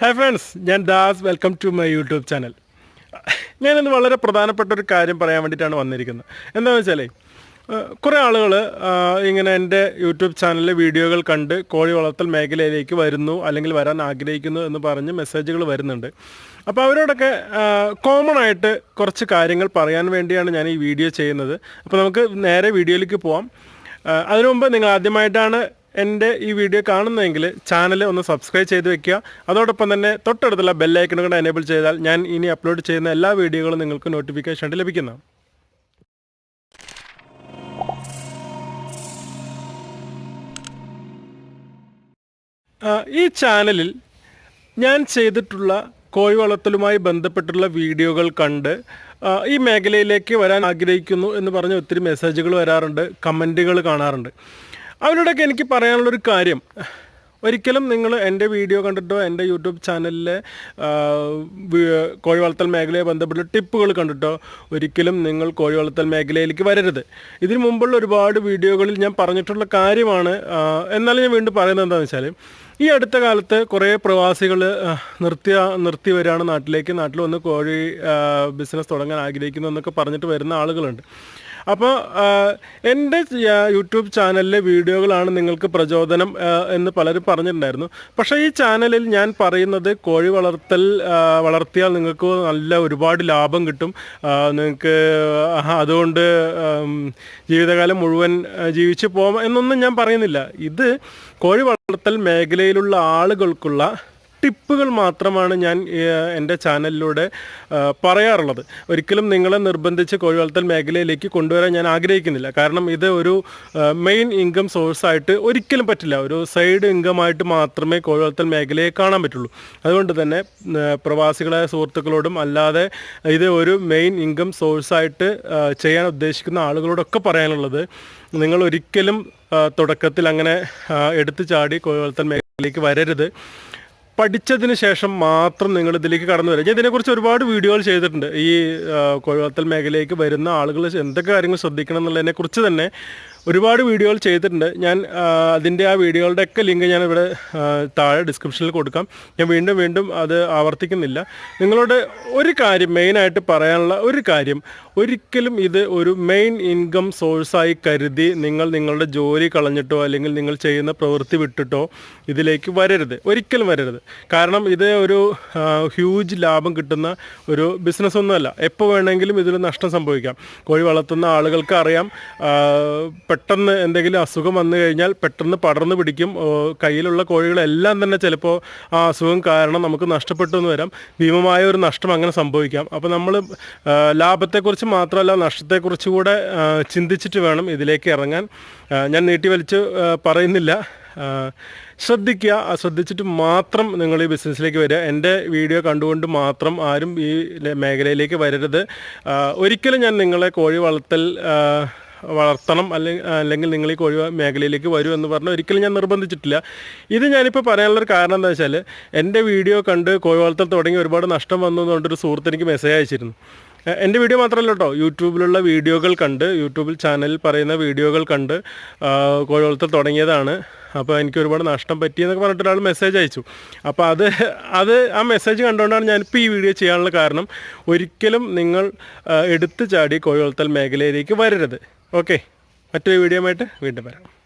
Hi friends ഞാൻ Das. Welcome to my YouTube channel ഞാനിന്ന് വളരെ പ്രധാനപ്പെട്ട ഒരു കാര്യം പറയാൻ വേണ്ടിയിട്ടാണ് വന്നിരിക്കുന്നത്. എന്താണെന്ന് വെച്ചാലേ കുറേ ആളുകൾ ഇങ്ങനെ എന്റെ യൂട്യൂബ് ചാനലിലെ വീഡിയോകൾ കണ്ട് കോഴി വളർത്തൽ മേഖലയിലേക്ക് വരുന്നു അല്ലെങ്കിൽ വരാൻ ആഗ്രഹിക്കുന്നു എന്ന് പറഞ്ഞ് മെസ്സേജുകൾ വരുന്നുണ്ട്. അപ്പോൾ അവരോടൊക്കെ കോമൺ ആയിട്ട് കുറച്ച് കാര്യങ്ങൾ പറയാൻ വേണ്ടിയാണ് ഞാൻ ഈ വീഡിയോ ചെയ്യുന്നത്. അപ്പോൾ നമുക്ക് നേരെ വീഡിയോയിലേക്ക് പോവാം. അതിനു മുമ്പ് നിങ്ങൾ ആദ്യമായിട്ടാണ് എന്റെ ഈ വീഡിയോ കാണുന്നതെങ്കിൽ ചാനൽ ഒന്ന് സബ്സ്ക്രൈബ് ചെയ്ത് വെക്കുക. അതോടൊപ്പം തന്നെ തൊട്ടടുത്തുള്ള ബെല്ലൈക്കൺ കൂടെ എനേബിൾ ചെയ്താൽ ഞാൻ ഇനി അപ്ലോഡ് ചെയ്യുന്ന എല്ലാ വീഡിയോകളും നിങ്ങൾക്ക് നോട്ടിഫിക്കേഷൻ ലഭിക്കുന്നു. ഈ ചാനലിൽ ഞാൻ ചെയ്തിട്ടുള്ള കോഴി വളർത്തലുമായി ബന്ധപ്പെട്ടുള്ള വീഡിയോകൾ കണ്ട് ഈ മേഖലയിലേക്ക് വരാൻ ആഗ്രഹിക്കുന്നു എന്ന് പറഞ്ഞ് ഒത്തിരി മെസ്സേജുകൾ വരാറുണ്ട് കമന്റുകൾ കാണാറുണ്ട്. അവരോടൊക്കെ എനിക്ക് പറയാനുള്ളൊരു കാര്യം. ഒരിക്കലും നിങ്ങൾ എന്റെ വീഡിയോ കണ്ടിട്ടോ എന്റെ യൂട്യൂബ് ചാനലിലെ കോഴി വളർത്തൽ മേഖലയെ ബന്ധപ്പെട്ട ടിപ്പുകൾ കണ്ടിട്ടോ ഒരിക്കലും നിങ്ങൾ കോഴി വളർത്തൽ മേഖലയിലേക്ക് വരരുത്. ഇതിനു മുമ്പുള്ള ഒരുപാട് വീഡിയോകളിൽ ഞാൻ പറഞ്ഞിട്ടുള്ള കാര്യമാണ് എന്നാലും ഞാൻ വീണ്ടും പറയുന്നത് എന്താണെന്ന് വെച്ചാൽ ഈ അടുത്ത കാലത്ത് കുറേ പ്രവാസികൾ നിർത്തിയ നിർത്തി വരികയാണ് നാട്ടിലേക്ക്. നാട്ടിൽ വന്ന് കോഴി ബിസിനസ് തുടങ്ങാൻ ആഗ്രഹിക്കുന്നു എന്നൊക്കെ പറഞ്ഞിട്ട് വരുന്ന ആളുകളുണ്ട്. അപ്പോൾ എന്റെ യൂട്യൂബ് ചാനലിലെ വീഡിയോകളാണ് നിങ്ങൾക്ക് പ്രചോദനം എന്ന് പലരും പറഞ്ഞിട്ടുണ്ടായിരുന്നു. പക്ഷേ ഈ ചാനലിൽ ഞാൻ പറയുന്നത് കോഴി വളർത്തൽ വളർത്തിയാൽ നിങ്ങൾക്ക് നല്ല ഒരുപാട് ലാഭം കിട്ടും. നിങ്ങൾക്ക് അതുകൊണ്ട് ജീവിതകാലം മുഴുവൻ ജീവിച്ചു പോകാം എന്നൊന്നും ഞാൻ പറയുന്നില്ല. ഇത് കോഴി വളർത്തൽ മേഖലയിലുള്ള ആളുകൾക്കുള്ള ടിപ്പുകൾ മാത്രമാണ് ഞാൻ എന്റെ ചാനലിലൂടെ പറയാറുള്ളത്. ഒരിക്കലും നിങ്ങളെ നിർബന്ധിച്ച് കോഴി വളർത്തൽ മേഖലയിലേക്ക് കൊണ്ടുവരാൻ ഞാൻ ആഗ്രഹിക്കുന്നില്ല. കാരണം ഇത് ഒരു മെയിൻ ഇൻകം സോഴ്സായിട്ട് ഒരിക്കലും പറ്റില്ല. ഒരു സൈഡ് ഇൻകമായിട്ട് മാത്രമേ കോഴി വളർത്തൽ മേഖലയെ കാണാൻ പറ്റുള്ളൂ. അതുകൊണ്ട് തന്നെ പ്രവാസികളായ സുഹൃത്തുക്കളോടും അല്ലാതെ ഇത് ഒരു മെയിൻ ഇൻകം സോഴ്സായിട്ട് ചെയ്യാൻ ഉദ്ദേശിക്കുന്ന ആളുകളോടൊക്കെ പറയാനുള്ളത് നിങ്ങൾ ഒരിക്കലും തുടക്കത്തിൽ അങ്ങനെ എടുത്തു ചാടി കോഴി വളർത്തൽ മേഖലയിലേക്ക് വരരുത്. പഠിച്ചതിന് ശേഷം മാത്രം നിങ്ങൾ ഇതിലേക്ക് കടന്നു വരിക. ഇതിനെക്കുറിച്ച് ഒരുപാട് വീഡിയോകൾ ചെയ്തിട്ടുണ്ട്. ഈ ആ, മേഖലയിലേക്ക് വരുന്ന ആളുകൾ എന്തൊക്കെ കാര്യങ്ങൾ ശ്രദ്ധിക്കണം എന്നുള്ളതിനെക്കുറിച്ച് തന്നെ ഒരുപാട് വീഡിയോകൾ ചെയ്തിട്ടുണ്ട്. ഞാൻ അതിന്റെ ആ വീഡിയോകളുടെ ഒക്കെ ലിങ്ക് ഞാൻ ഇവിടെ താഴെ ഡിസ്ക്രിപ്ഷനിൽ കൊടുക്കാം. ഞാൻ വീണ്ടും വീണ്ടും അത് ആവർത്തിക്കുന്നില്ല. നിങ്ങളോട് ഒരു കാര്യം മെയിനായിട്ട് പറയാനുള്ള ഒരു കാര്യം. ഒരിക്കലും ഇത് ഒരു മെയിൻ ഇൻകം സോഴ്സായി കരുതി നിങ്ങൾ നിങ്ങളുടെ ജോലി കളഞ്ഞിട്ടോ അല്ലെങ്കിൽ നിങ്ങൾ ചെയ്യുന്ന പ്രവൃത്തി വിട്ടിട്ടോ ഇതിലേക്ക് വരരുത്. ഒരിക്കലും വരരുത്. കാരണം ഇത് ഒരു ഹ്യൂജ് ലാഭം കിട്ടുന്ന ഒരു ബിസിനസ് ഒന്നുമല്ല. എപ്പോൾ വേണമെങ്കിലും ഇതിൽ നഷ്ടം സംഭവിക്കാം. കോഴി വളർത്തുന്ന ആളുകൾക്ക് അറിയാം പെട്ടെന്ന് എന്തെങ്കിലും അസുഖം വന്നു കഴിഞ്ഞാൽ പെട്ടെന്ന് പടർന്നു പിടിക്കും. കയ്യിലുള്ള കോഴികളെല്ലാം തന്നെ ചിലപ്പോൾ ആ അസുഖം കാരണം നമുക്ക് നഷ്ടപ്പെട്ടു എന്ന് വരാം. ഭീമമായ ഒരു നഷ്ടം അങ്ങനെ സംഭവിക്കാം. അപ്പോൾ നമ്മൾ ലാഭത്തെക്കുറിച്ച് മാത്രമല്ല നഷ്ടത്തെക്കുറിച്ച് കൂടെ ചിന്തിച്ചിട്ട് വേണം ഇതിലേക്ക് ഇറങ്ങാൻ. ഞാൻ നീട്ടി വലിച്ച് പറയുന്നില്ല. ശ്രദ്ധിക്കുക ശ്രദ്ധിച്ചിട്ട് മാത്രം നിങ്ങൾ ഈ ബിസിനസ്സിലേക്ക് വരിക. എന്റെ വീഡിയോ കണ്ടുകൊണ്ട് മാത്രം ആരും ഈ മേഖലയിലേക്ക് വരരുത്. ഒരിക്കലും ഞാൻ നിങ്ങളെ കോഴി വളർത്തൽ വളർത്തണം അല്ലെങ്കിൽ അല്ലെങ്കിൽ നിങ്ങൾ ഈ കോഴി മേഖലയിലേക്ക് വരൂ എന്ന് പറഞ്ഞാൽ ഒരിക്കലും ഞാൻ നിർബന്ധിച്ചിട്ടില്ല. ഇത് ഞാനിപ്പോൾ പറയാനുള്ളൊരു കാരണം എന്താ വെച്ചാൽ എന്റെ വീഡിയോ കണ്ട് കോഴി വളർത്തൽ തുടങ്ങി ഒരുപാട് നഷ്ടം വന്നു എന്നുകൊണ്ടൊരു സുഹൃത്ത് എനിക്ക് മെസ്സേജ് അയച്ചിരുന്നു. എന്റെ വീഡിയോ മാത്രമല്ല കേട്ടോ യൂട്യൂബിലുള്ള വീഡിയോകൾ കണ്ട് യൂട്യൂബിൽ ചാനലിൽ പറയുന്ന വീഡിയോകൾ കണ്ട് കോഴി വളർത്തൽ തുടങ്ങിയതാണ്. അപ്പോൾ എനിക്ക് ഒരുപാട് നഷ്ടം പറ്റിയെന്നൊക്കെ പറഞ്ഞിട്ട് ഒരാൾ മെസ്സേജ് അയച്ചു. അപ്പോൾ അത് അത് ആ മെസ്സേജ് കണ്ടുകൊണ്ടാണ് ഞാനിപ്പോൾ ഈ വീഡിയോ ചെയ്യാനുള്ള കാരണം ഒരിക്കലും നിങ്ങൾ എടുത്തു ചാടി കോഴി വളർത്തൽ മേഖലയിലേക്ക് വരരുത്. ഓക്കെ. മറ്റൊരു വീഡിയോ ആയിട്ട് വീണ്ടും വരാം.